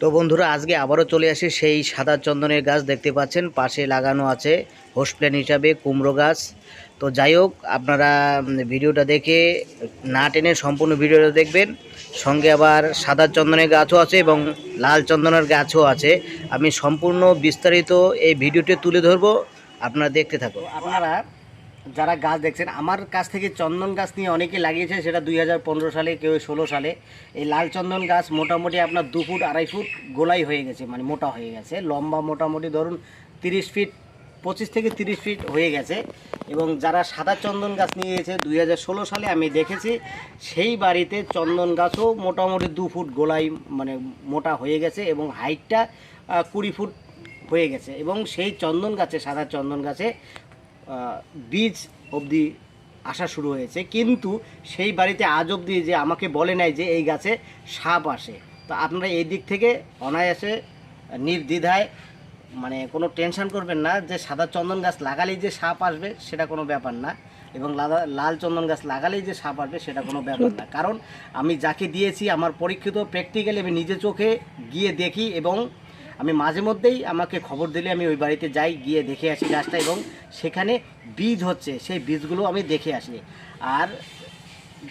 তো বন্ধুরা, আজকে আবারও চলে আসি সেই সাদা চন্দনের গাছ দেখতে পাচ্ছেন। পাশে লাগানো আছে হোস প্ল্যান হিসাবে কুমড়ো গাছ। তো যাই হোক, আপনারা ভিডিওটা দেখে না টেনে সম্পূর্ণ ভিডিওটা দেখবেন। সঙ্গে আবার সাদা চন্দনের গাছও আছে এবং লাল চন্দনের গাছও আছে। আমি সম্পূর্ণ বিস্তারিত এই ভিডিওটি তুলে ধরবো। আপনারা দেখতে থাকো আপনারা যারা গাছ দেখছেন, আমার কাছ থেকে চন্দন গাছ নিয়ে অনেকে লাগিয়েছে, সেটা দুই হাজার পনেরো সালে, কেউ ষোলো সালে। এই লাল চন্দন গাছ মোটামুটি আপনার দু ফুট, আড়াই ফুট গোলাই হয়ে গেছে মানে মোটা হয়ে গেছে। লম্বা মোটামুটি ধরুন তিরিশ ফিট, পঁচিশ থেকে তিরিশ ফিট হয়ে গেছে। এবং যারা সাদা চন্দন গাছ নিয়েছে, দুই হাজার ষোলো সালে আমি দেখেছি, সেই বাড়িতে চন্দন গাছও মোটামুটি দু ফুট গোলাই মানে মোটা হয়ে গেছে এবং হাইটটা কুড়ি ফুট হয়ে গেছে। এবং সেই চন্দন গাছে, সাদা চন্দন গাছে বীজ অবধি আসা শুরু হয়েছে। কিন্তু সেই বাড়িতে আজ অবধি যে আমাকে বলে নাই যে এই গাছে সাপ আসে। তো আপনারা এই দিক থেকে অনায়াসে নির্দ্বিধায় মানে কোনো টেনশন করবেন না যে সাদা চন্দন গাছ লাগালেই যে সাপ আসবে সেটা কোনো ব্যাপার না। এবং লাল চন্দন গাছ লাগালেই যে সাপ আসবে সেটা কোনো ব্যাপার না। কারণ আমি যাকে দিয়েছি, আমার পরীক্ষিত প্র্যাকটিক্যালি আমি নিজে চোখে গিয়ে দেখি এবং আমি মাঝে মধ্যেই আমাকে খবর দিলে আমি ওই বাড়িতে যাই, গিয়ে দেখে আসি গাছটা এবং সেখানে বীজ হচ্ছে, সেই বীজগুলো আমি দেখে আসি। আর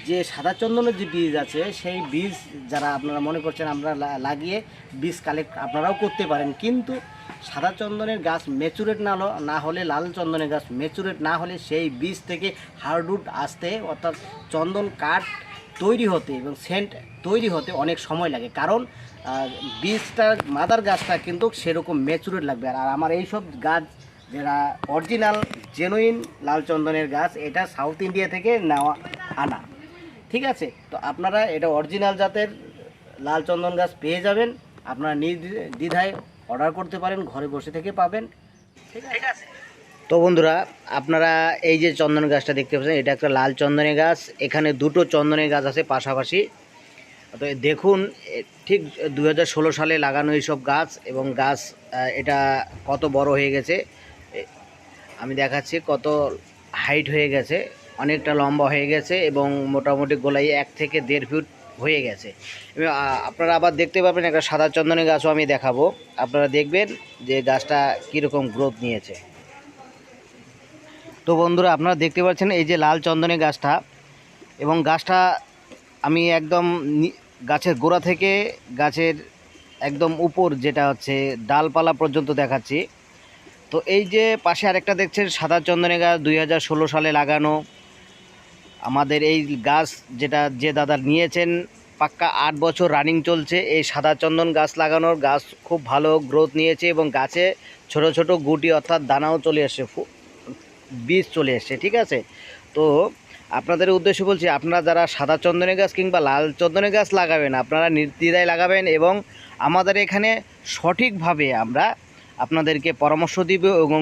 যে সাদা চন্দনের যে বীজ আছে, সেই বীজ যারা আপনারা মনে করছেন আমরা লাগিয়ে বীজ কালেক্ট আপনারাও করতে পারেন। কিন্তু সাদা চন্দনের গাছ ম্যাচুরেট না না হলে, লাল চন্দনের গাছ ম্যাচুরেট না হলে, সেই বীজ থেকে হার্ডউড আসতে, অর্থাৎ চন্দন কাঠ তৈরি হতে এবং সেন্ট তৈরি হতে অনেক সময় লাগে। কারণ বীজটা, মাদার গাছটা কিন্তু সেরকম ম্যাচুরেট লাগবে। আর আমার এই সব গাছ যারা অরিজিনাল জেনুইন লাল চন্দনের গাছ, এটা সাউথ ইন্ডিয়া থেকে নেওয়া, আনা। ঠিক আছে? তো আপনারা এটা অরিজিনাল জাতের লাল চন্দন গাছ পেয়ে যাবেন। আপনারা নির্দ্বিধায় অর্ডার করতে পারেন, ঘরে বসে থেকে পাবেন। ঠিক আছে। তো বন্ধুরা, আপনারা এই যে চন্দন গাছটা দেখতে পাচ্ছেন, এটা একটা লাল চন্দনের গাছ। এখানে দুটো চন্দনের গাছ আছে পাশাপাশি। তো দেখুন ঠিক দু হাজার ষোলো সালে লাগানো এইসব গাছ এবং গাছ এটা কত বড় হয়ে গেছে। আমি দেখাচ্ছি কত হাইট হয়ে গেছে, অনেকটা লম্বা হয়ে গেছে এবং মোটামুটি গোলাই এক থেকে দেড় ফুট হয়ে গেছে। আপনারা আবার দেখতে পাবেন একটা সাদা চন্দনের গাছও আমি দেখাবো। আপনারা দেখবেন যে গাছটা কীরকম গ্রোথ নিয়েছে। তো বন্ধুরা আপনারা দেখতে পাচ্ছেন এই যে লাল চন্দনের গাছটা এবং গাছটা আমি একদম গাছের গোড়া থেকে গাছের একদম উপর যেটা হচ্ছে ডালপালা পর্যন্ত দেখাচ্ছি। তো এই যে পাশে আরেকটা দেখছেন সাদা চন্দনের গাছ দুই হাজার ষোলো সালে লাগানো। আমাদের এই গাছ যেটা যে দাদা নিয়েছেন পাক্কা আট বছর রানিং চলছে। এই সাদা চন্দন গাছ লাগানোর গাছ খুব ভালো গ্রোথ নিয়েছে এবং গাছে ছোট ছোট গুটি অর্থাৎ দানাও চলে এসছে। ফু- বীজ চলে এসছে, ঠিক আছে? তো আপনাদের উদ্দেশ্যে বলছি, আপনারা যারা সাদা চন্দনের গাছ কিংবা লাল চন্দনের গাছ লাগাবেন, আপনারা নির্দ্বিধায় লাগাবেন এবং আমাদের এখানে সঠিকভাবে আমরা আপনাদেরকে পরামর্শ দিব এবং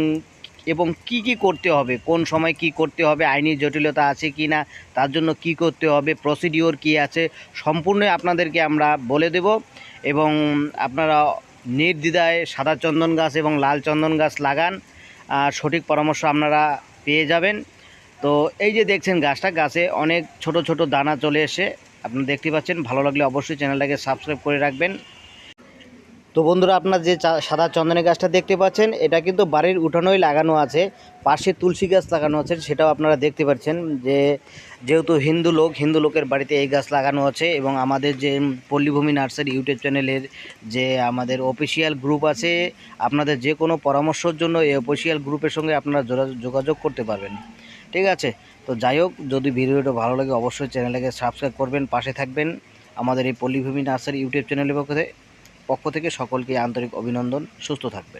এবং কি কি করতে হবে, কোন সময় কি করতে হবে, আইনি জটিলতা আছে কি না, তার জন্য কি করতে হবে, প্রসিডিওর কি আছে সম্পূর্ণই আপনাদেরকে আমরা বলে দেব এবং আপনারা নির্দ্বিধায় সাদা চন্দন গাছ এবং লাল চন্দন গাছ লাগান। সঠিক পরামর্শ আপনারা পেয়ে যাবেন। তো এই যে দেখছেন গাছটা, গাছে অনেক ছোট ছোট দানা চলে এসে আপনি দেখতে পাচ্ছেন। ভালো লাগলে অবশ্যই চ্যানেলটাকে সাবস্ক্রাইব করে রাখবেন। তো বন্ধুরা আপনার যে সাদা চন্দনের গাছটা দেখতে পাচ্ছেন, এটা কিন্তু বাড়ির উঠানোই লাগানো আছে, পাশে তুলসী গাছ লাগানো আছে, সেটাও আপনারা দেখতে পাচ্ছেন যে যেহেতু হিন্দু লোক, হিন্দু লোকের বাড়িতে এই গাছ লাগানো আছে এবং আমাদের যে পল্লীভূমি নার্সারি ইউটিউব চ্যানেলের যে আমাদের অফিসিয়াল গ্রুপ আছে, আপনাদের যে কোনো পরামর্শের জন্য এই অফিসিয়াল গ্রুপের সঙ্গে আপনারা যোগা- যোগাযোগ করতে পারবেন। ঠিক আছে? তো যাই হোক, যদি ভিডিওটা ভালো লাগে, অবশ্যই চ্যানেলটাকে সাবস্ক্রাইব করবেন, পাশে থাকবেন আমাদের এই পল্লীভূমি নার্সারি ইউটিউব চ্যানেলের পক্ষ পক্ষ থেকে সকলকে আন্তরিক অভিনন্দন সুস্থ থাকবেন।